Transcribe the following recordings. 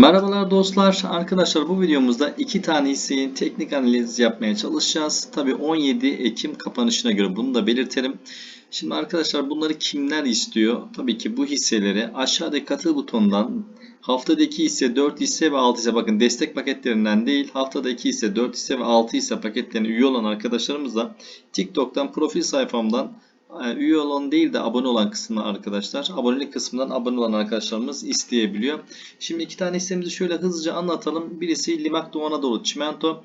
Merhabalar dostlar. Arkadaşlar bu videomuzda iki tane hisseyi teknik analiz yapmaya çalışacağız. Tabi 17 Ekim kapanışına göre bunu da belirtelim. Şimdi arkadaşlar bunları kimler istiyor? Tabii ki bu hisseleri aşağıdaki katıl butonundan haftadaki hisse 4 hisse ve 6 hisse bakın destek paketlerinden değil haftadaki hisse 4 hisse ve 6 hisse paketlerine üye olan arkadaşlarımız da TikTok'tan profil sayfamdan üye olan değil de abone olan kısmına arkadaşlar. Abonelik kısmından abone olan arkadaşlarımız isteyebiliyor. Şimdi iki tane hissemizi şöyle hızlıca anlatalım. Birisi Limak Doğu Anadolu Çimento.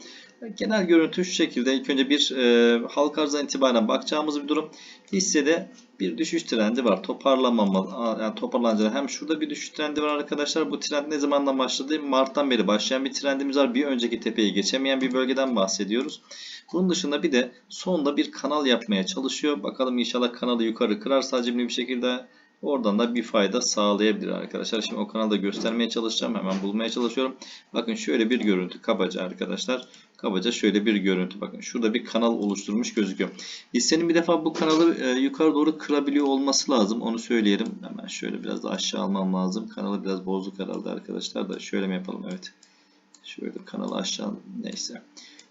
Genel görüntü şu şekilde. İlk önce bir e, halka arzdan itibaren bakacağımız bir durum. Hissede bir düşüş trendi var. Toparlanmama, yani toparlanacak. Hem şurada bir düşüş trendi var arkadaşlar. Bu trend ne zamandan başladı? Mart'tan beri başlayan bir trendimiz var. Bir önceki tepeyi geçemeyen bir bölgeden bahsediyoruz. Bunun dışında bir de sonda bir kanal yapmaya çalışıyor. Bakalım inşallah kanalı yukarı kırar. Sadece bir şekilde Oradan da bir fayda sağlayabilir arkadaşlar. Şimdi o kanalı da göstermeye çalışacağım. Hemen bulmaya çalışıyorum. Bakın şöyle bir görüntü kabaca arkadaşlar. Kabaca şöyle bir görüntü. Bakın şurada bir kanal oluşturmuş gözüküyor. Hissenin bir defa bu kanalı e, yukarı doğru kırabiliyor olması lazım. Onu söyleyelim. Hemen şöyle biraz da aşağı almam lazım. Kanalı biraz bozuk herhalde arkadaşlar da. Şöyle mi yapalım? Evet. Şöyle kanalı aşağı neyse.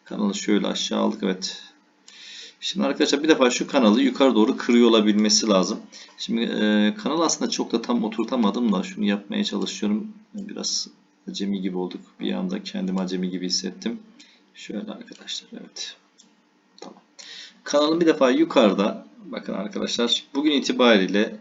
Kanalı şöyle aşağı aldık. Evet. Şimdi arkadaşlar bir defa şu kanalı yukarı doğru kırıyor olabilmesi lazım. Şimdi e, kanal aslında çok da tam oturtamadım da şunu yapmaya çalışıyorum. Biraz acemi gibi olduk. Bir anda kendimi acemi gibi hissettim. Şöyle arkadaşlar evet. Tamam. Kanalın bir defa yukarıda bakın arkadaşlar bugün itibariyle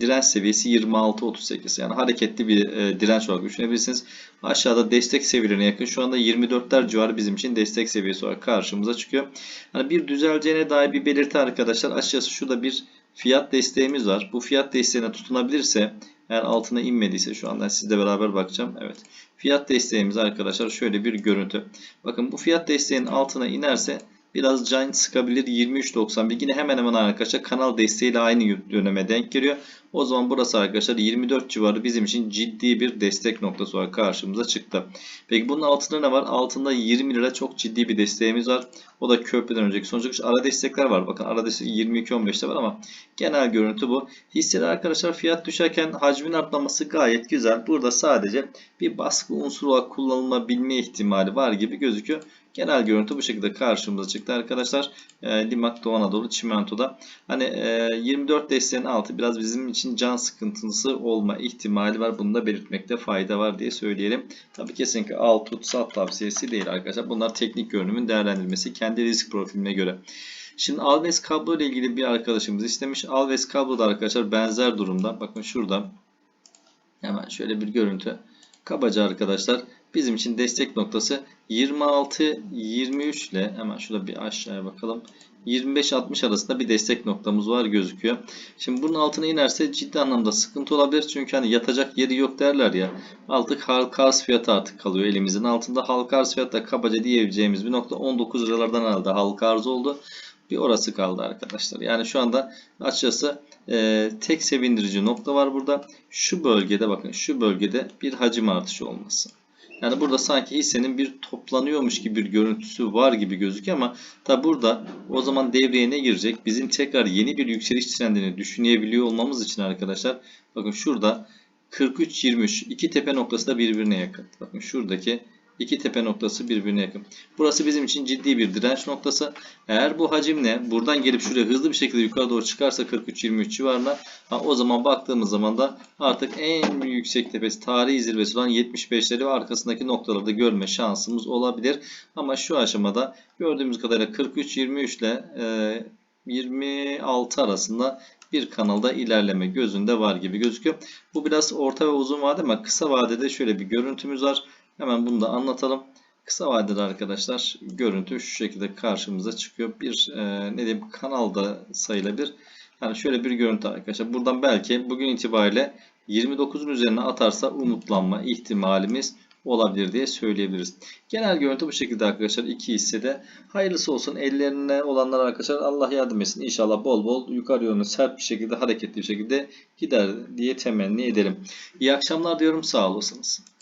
direnç seviyesi 26-38 yani hareketli bir e, direnç olarak düşünebilirsiniz. Aşağıda destek seviyelerine yakın şu anda 24'ler civarı bizim için destek seviyesi olarak karşımıza çıkıyor. Hani bir düzeleceğine dair bir belirti arkadaşlar. Açıkçası şurada bir fiyat desteğimiz var. Bu fiyat desteğine tutunabilirse eğer altına inmediyse şu anda sizle beraber bakacağım. Evet. Fiyat desteğimiz arkadaşlar şöyle bir görüntü. Bakın bu fiyat desteğinin altına inerse biraz can sıkabilir 23.91 yine hemen hemen arkadaşlar kanal desteğiyle aynı döneme denk geliyor. O zaman burası arkadaşlar 24 civarı bizim için ciddi bir destek noktası olarak karşımıza çıktı. Peki bunun altında ne var? Altında 20 lira çok ciddi bir desteğimiz var. O da köprüden önceki sonuç ara destekler var. Bakın ara destek 22-15'te var ama genel görüntü bu. Hisseler arkadaşlar fiyat düşerken hacmin artmaması gayet güzel. Burada sadece bir baskı unsuru olarak kullanılabilme ihtimali var gibi gözüküyor. Genel görüntü bu şekilde karşımıza çıktı arkadaşlar. E, Limak Doğu Anadolu Çimento'da. Hani e, 24 desteğin altı biraz bizim için can sıkıntısı olma ihtimali var. Bunu da belirtmekte fayda var diye söyleyelim. Tabi kesinlikle alt tut sat tavsiyesi değil arkadaşlar. Bunlar teknik görünümün değerlendirilmesi kendi risk profiline göre. Şimdi Alves kablo ile ilgili bir arkadaşımız istemiş. Alves kablo da arkadaşlar benzer durumda. Bakın şurada hemen şöyle bir görüntü. Kabaca arkadaşlar bizim için destek noktası 26-23 ile hemen şurada bir aşağıya bakalım. 25-60 arasında bir destek noktamız var gözüküyor. Şimdi bunun altına inerse ciddi anlamda sıkıntı olabilir. Çünkü hani yatacak yeri yok derler ya. Artık halka arz fiyatı artık kalıyor elimizin altında. Halka arz fiyatı da kabaca diyebileceğimiz bir nokta 19 liralardan herhalde halka arz oldu. Bir orası kaldı arkadaşlar. Yani şu anda açıkçası e, tek sevindirici nokta var burada. Şu bölgede bakın şu bölgede bir hacim artışı olması. Yani burada sanki hissenin bir toplanıyormuş gibi bir görüntüsü var gibi gözüküyor ama tabi burada o zaman devreye ne girecek? Bizim tekrar yeni bir yükseliş trendini düşünebiliyor olmamız için arkadaşlar bakın şurada 43-23 iki tepe noktası da birbirine yakın. Bakın şuradaki iki tepe noktası birbirine yakın. Burası bizim için ciddi bir direnç noktası. Eğer bu hacimle buradan gelip şuraya hızlı bir şekilde yukarı doğru çıkarsa 43-23 civarına o zaman baktığımız zaman da artık en yüksek tepesi tarihi zirvesi olan 75'leri ve arkasındaki noktaları da görme şansımız olabilir. Ama şu aşamada gördüğümüz kadarıyla 43-23 ile e, 26 arasında bir kanalda ilerleme gözünde var gibi gözüküyor. Bu biraz orta ve uzun vade ama kısa vadede şöyle bir görüntümüz var. Hemen bunu da anlatalım. Kısa vadede arkadaşlar görüntü şu şekilde karşımıza çıkıyor. Bir e, ne diyeyim kanalda sayılabilir. Yani şöyle bir görüntü arkadaşlar. Buradan belki bugün itibariyle 29'un üzerine atarsa umutlanma ihtimalimiz olabilir diye söyleyebiliriz. Genel görüntü bu şekilde arkadaşlar. iki hissede. Hayırlısı olsun. Ellerine olanlar arkadaşlar Allah yardım etsin. İnşallah bol bol yukarı yönlü sert bir şekilde hareketli bir şekilde gider diye temenni edelim. İyi akşamlar diyorum. Sağ olasınız.